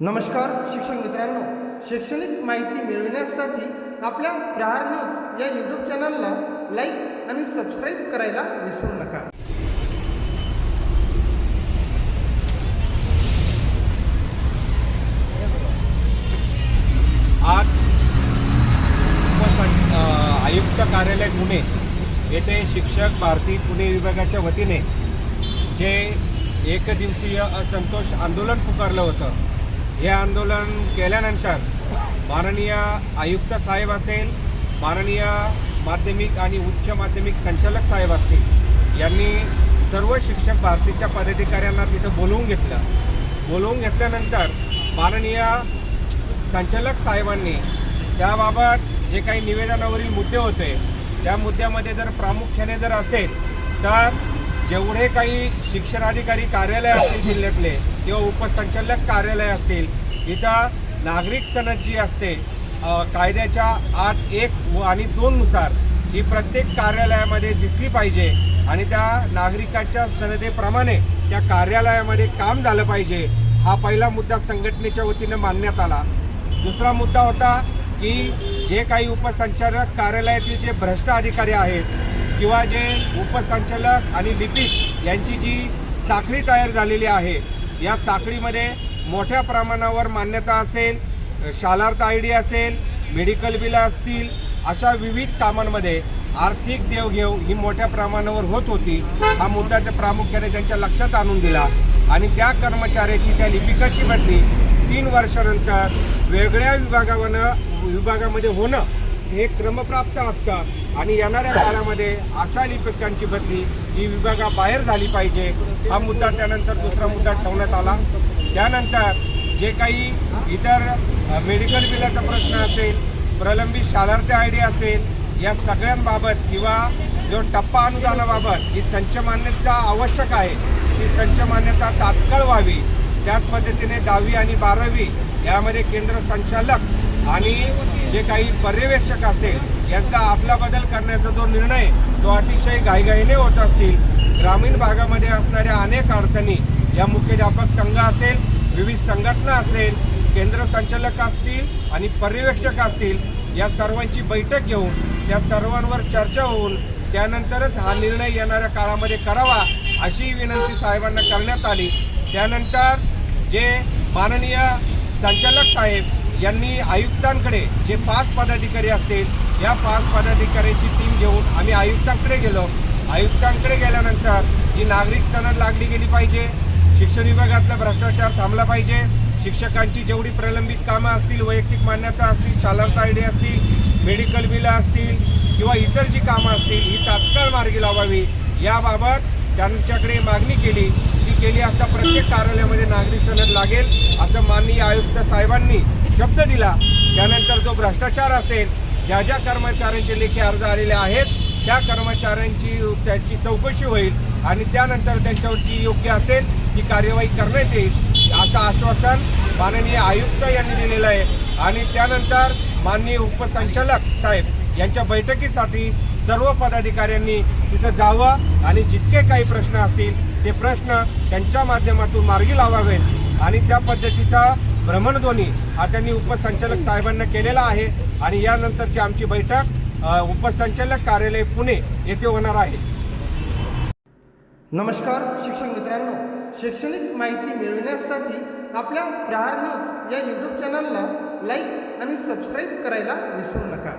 नमस्कार शिक्षक मित्रांनो. शैक्षणिक माहिती मिळविण्यासाठी आपल्या प्रहार न्यूज या यूट्यूब चॅनलला लाईक आणि सबस्क्राईब करायला विसरू नका. आज आयुक्त कार्यालय पुणे येथे शिक्षक भारती पुणे विभागाच्या वतीने जे एक दिवसीय असंतोष आंदोलन पुकारलं होतं हे आंदोलन केल्यानंतर माननीय आयुक्त साहेब असेल माननीय माध्यमिक आणि उच्च माध्यमिक संचालक साहेब असतील यांनी सर्व शिक्षक भारतीच्या पदाधिकाऱ्यांना तिथं बोलवून घेतलं. बोलवून घेतल्यानंतर माननीय संचालक साहेबांनी त्याबाबत जे काही निवेदनावरील मुद्दे होते त्या मुद्द्यामध्ये जर प्रामुख्याने जर असेल तर जेवढे काही शिक्षणाधिकारी कार्यालय असतील जिल्ह्यातले किंवा उपसंचालक कार्यालय असतील इथं नागरिक सनद जी असते कायद्याच्या आठ एक आणि दोननुसार ही प्रत्येक कार्यालयामध्ये दिसली पाहिजे आणि त्या नागरिकांच्या सनदेप्रमाणे त्या कार्यालयामध्ये काम झालं पाहिजे हा पहिला मुद्दा संघटनेच्या वतीनं मांडण्यात आला. दुसरा मुद्दा होता की जे काही उपसंचालक कार्यालयातील जे भ्रष्ट अधिकारी आहेत किंवा जे उपसंचालक आणि लिपिक यांची जी साखळी तयार झालेली आहे या साखळीमध्ये मोठ्या प्रमाणावर मान्यता असेल शालार्थ आय डी असेल मेडिकल बिलं असतील अशा विविध कामांमध्ये आर्थिक देवघेव ही मोठ्या प्रमाणावर होत होती. हा मुद्दा त्या प्रामुख्याने त्यांच्या लक्षात आणून दिला आणि त्या कर्मचाऱ्याची त्या लिपिकाची बदली तीन वर्षानंतर वेगळ्या विभागावनं विभागामध्ये होणं हे क्रमप्राप्त असतं आणि येणाऱ्या काळामध्ये अशा लिपिकांची बदली ही विभागाबाहेर झाली पाहिजे. हा मुद्दा त्यानंतर दुसरा मुद्दा ठेवण्यात आला. त्यानंतर जे काही इतर मेडिकल बिलाचा प्रश्न असेल प्रलंबित शालार्थ आय डी असेल या सगळ्यांबाबत किंवा जो टप्पा अनुदानाबाबत ही संच मान्यता आवश्यक आहे ती संच मान्यता तात्काळ व्हावी. त्याच पद्धतीने दहावी आणि बारावी यामध्ये केंद्र संचालक आणि जे काही पर्यवेक्षक असेल यांचा आपला बदल करण्याचा जो निर्णय तो अतिशय घाईघाईने होत असतील. ग्रामीण भागामध्ये असणाऱ्या अनेक अडचणी या मुख्याध्यापक संघ असेल विविध संघटना असेल केंद्र संचालक असतील आणि पर्यवेक्षक असतील या सर्वांची बैठक घेऊन त्या सर्वांवर चर्चा होऊन त्यानंतरच हा निर्णय येणाऱ्या काळामध्ये करावा अशी विनंती साहेबांना करण्यात आली. त्यानंतर जे माननीय संचालक साहेब यांनी आयुक्तांकडे जे पाच पदाधिकारी असतील या पाच पदाधिकाऱ्यांची टीम घेऊन आम्ही आयुक्तांकडे गेलो. आयुक्तांकडे गेल्यानंतर ही नागरिक सनद लागली गेली पाहिजे शिक्षण विभागातला भ्रष्टाचार थांबला पाहिजे शिक्षकांची जेवढी प्रलंबित कामं असतील वैयक्तिक मान्यता असतील शालार्थ आय डी असतील मेडिकल बिलं असतील किंवा इतर जी कामं असतील ही तात्काळ मार्गी लावावी. याबाबत त्यांच्याकडे मागणी केली. केली असता प्रत्येक कार्यालयामध्ये नागरिक सनद लागेल असं माननीय आयुक्त साहेबांनी शब्द दिला. त्यानंतर जो भ्रष्टाचार असेल ज्या ज्या कर्मचाऱ्यांचे लेखी अर्ज आलेले आहेत त्या कर्मचाऱ्यांची त्याची चौकशी होईल आणि त्यानंतर त्यांच्यावरची योग्य असेल ती कार्यवाही करण्यात येईल असं आश्वासन माननीय आयुक्त यांनी दिलेलं आहे. आणि त्यानंतर माननीय उपसंचालक साहेब यांच्या बैठकीसाठी सर्व पदाधिकाऱ्यांनी तिथं जावं आणि जितके काही प्रश्न असतील ते प्रश्न त्यांच्या माध्यमातून मार्गी लावावेत आणि त्या पद्धतीचा भ्रमणध्वनी हा त्यांनी उपसंचालक साहेबांना केलेला आहे. आणि यानंतरची आमची बैठक उपसंचालक कार्यालय पुणे येथे होणार आहे. नमस्कार शिक्षक मित्रांनो. शैक्षणिक माहिती मिळविण्यासाठी आपल्या प्रहार न्यूज या यूट्यूब चॅनलला लाईक आणि सबस्क्राईब करायला विसरू नका.